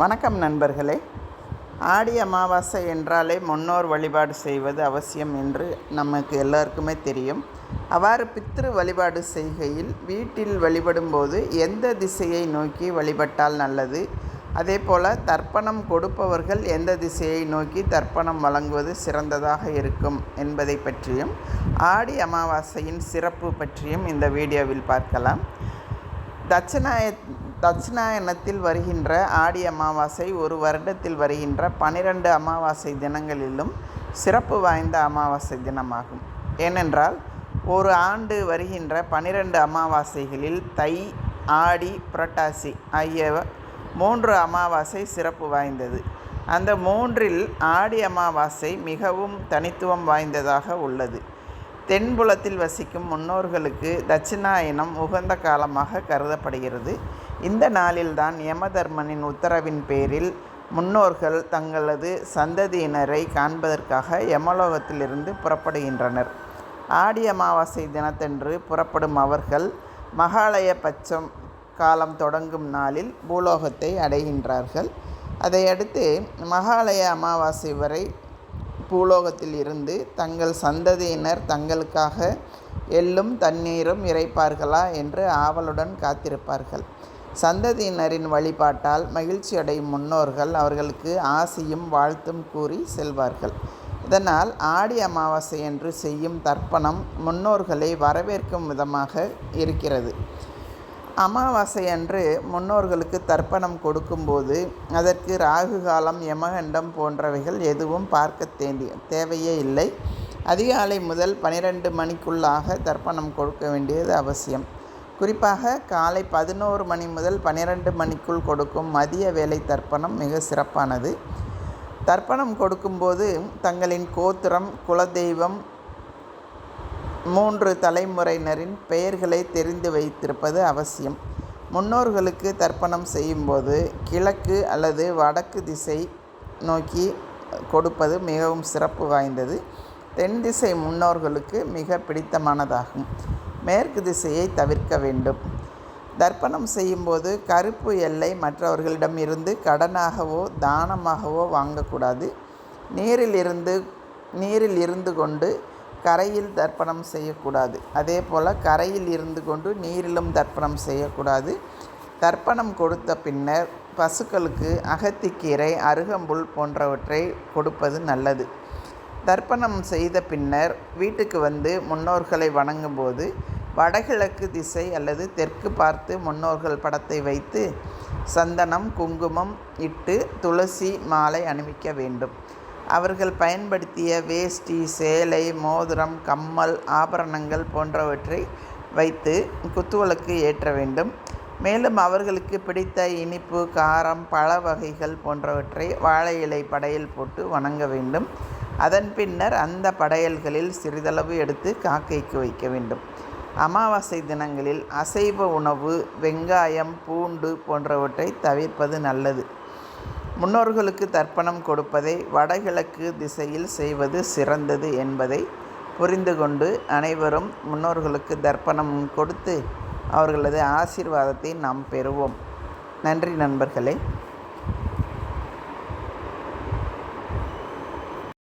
வணக்கம் நண்பர்களே. ஆடி அமாவாசை என்றாலே முன்னோர் வழிபாடு செய்வது அவசியம் என்று நமக்கு எல்லாருக்குமே தெரியும். அவ்வாறு பித்ரு வழிபாடு செய்கையில் வீட்டில் வழிபடும்போது எந்த திசையை நோக்கி வழிபட்டால் நல்லது? அதே போல் தர்ப்பணம் கொடுப்பவர்கள் எந்த திசையை நோக்கி தர்ப்பணம் வழங்குவது சிறந்ததாக இருக்கும் என்பதை பற்றியும் ஆடி அமாவாசையின் சிறப்பு பற்றியும் இந்த வீடியோவில் பார்க்கலாம். தட்சிணாய தட்சிணாயனத்தில் வருகின்ற ஆடி அமாவாசை ஒரு வருடத்தில் வருகின்ற பனிரெண்டு அமாவாசை தினங்களிலும் சிறப்பு வாய்ந்த அமாவாசை தினமாகும். ஏனென்றால் ஒரு ஆண்டு வருகின்ற பனிரெண்டு அமாவாசைகளில் தை ஆடி புரட்டாசி ஆகிய மூன்று அமாவாசை சிறப்பு வாய்ந்தது. அந்த மூன்றில் ஆடி அமாவாசை மிகவும் தனித்துவம் வாய்ந்ததாக உள்ளது. தென்புலத்தில் வசிக்கும் முன்னோர்களுக்கு தட்சிணாயனம் உகந்த காலமாக கருதப்படுகிறது. இந்த நாளில்தான் யமதர்மனின் உத்தரவின் பேரில் முன்னோர்கள் தங்களது சந்ததியினரை காண்பதற்காக யமலோகத்திலிருந்து புறப்படுகின்றனர். ஆடி அமாவாசை தினத்தன்று புறப்படும் அவர்கள் மகாலய பட்சம் காலம் தொடங்கும் நாளில் பூலோகத்தை அடைகின்றார்கள். அதையடுத்து மகாலய அமாவாசை வரை பூலோகத்தில் இருந்து தங்கள் சந்ததியினர் தங்களுக்காக எள்ளும் தண்ணீரும் இறைப்பார்களா என்று ஆவலுடன் காத்திருப்பார்கள். சந்ததியினரின் வழிபாட்டால் மகிழ்ச்சியடையும் முன்னோர்கள் அவர்களுக்கு ஆசியும் வாழ்த்தும் கூறி செல்வார்கள். இதனால் ஆடி அமாவாசை என்று செய்யும் தர்ப்பணம் முன்னோர்களை வரவேற்கும் விதமாக இருக்கிறது. அமாவாசை அன்று முன்னோர்களுக்கு தர்ப்பணம் கொடுக்கும்போது அதற்கு ராகு காலம் யமகண்டம் போன்றவைகள் எதுவும் பார்க்க தேண்டி தேவையே இல்லை. அதிகாலை முதல் பனிரெண்டு மணிக்குள்ளாக தர்ப்பணம் கொடுக்க வேண்டியது அவசியம். குறிப்பாக காலை பதினோரு மணி முதல் பன்னிரெண்டு மணிக்குள் கொடுக்கும் மதிய வேலை தர்ப்பணம் மிக சிறப்பானது. தர்ப்பணம் கொடுக்கும்போது தங்களின் கோத்திரம் குலதெய்வம் மூன்று தலைமுறையினரின் பெயர்களை தெரிந்து வைத்திருப்பது அவசியம். முன்னோர்களுக்கு தர்ப்பணம் செய்யும்போது கிழக்கு அல்லது வடக்கு திசை நோக்கி கொடுப்பது மிகவும் சிறப்பு வாய்ந்தது. தென் திசை முன்னோர்களுக்கு மிக பிடித்தமானதாகும். மேற்கு திசையை தவிர்க்க வேண்டும். தர்ப்பணம் செய்யும்போது கருப்பு எல்லை மற்றவர்களிடம் இருந்து கடனாகவோ தானமாகவோ வாங்கக்கூடாது. நீரில் இருந்து நீரில் இருந்து கொண்டு கரையில் தர்ப்பணம் செய்யக்கூடாது. அதே போல் கரையில் இருந்து கொண்டு நீரிலும் தர்ப்பணம் செய்யக்கூடாது. தர்ப்பணம் கொடுத்த பின்னர் பசுக்களுக்கு அகத்திக்கீரை அருகம்புல் போன்றவற்றை கொடுப்பது நல்லது. தர்ப்பணம் செய்த பின்னர் வீட்டுக்கு வந்து முன்னோர்களை வணங்கும்போது வடகிழக்கு திசை அல்லது தெற்கு பார்த்து முன்னோர்கள் படத்தை வைத்து சந்தனம் குங்குமம் இட்டு துளசி மாலை அணிவிக்க வேண்டும். அவர்கள் பயன்படுத்திய வேஷ்டி சேலை மோதிரம் கம்மல் ஆபரணங்கள் போன்றவற்றை வைத்து குத்துவிளக்கு ஏற்ற வேண்டும். மேலும் அவர்களுக்கு பிடித்த இனிப்பு காரம் பழ வகைகள் போன்றவற்றை வாழை இலை படையல் போட்டு வணங்க வேண்டும். அதன் பின்னர் அந்த படையல்களில் சிறிதளவு எடுத்து காக்கைக்கு வைக்க வேண்டும். அமாவாசை தினங்களில் அசைவ உணவு வெங்காயம் பூண்டு போன்றவற்றை தவிர்ப்பது நல்லது. முன்னோர்களுக்கு தர்ப்பணம் கொடுப்பதை வடகிழக்கு திசையில் செய்வது சிறந்தது என்பதை புரிந்து கொண்டு அனைவரும் முன்னோர்களுக்கு தர்ப்பணம் கொடுத்து அவர்களது ஆசீர்வாதத்தை நாம் பெறுவோம். நன்றி நண்பர்களே.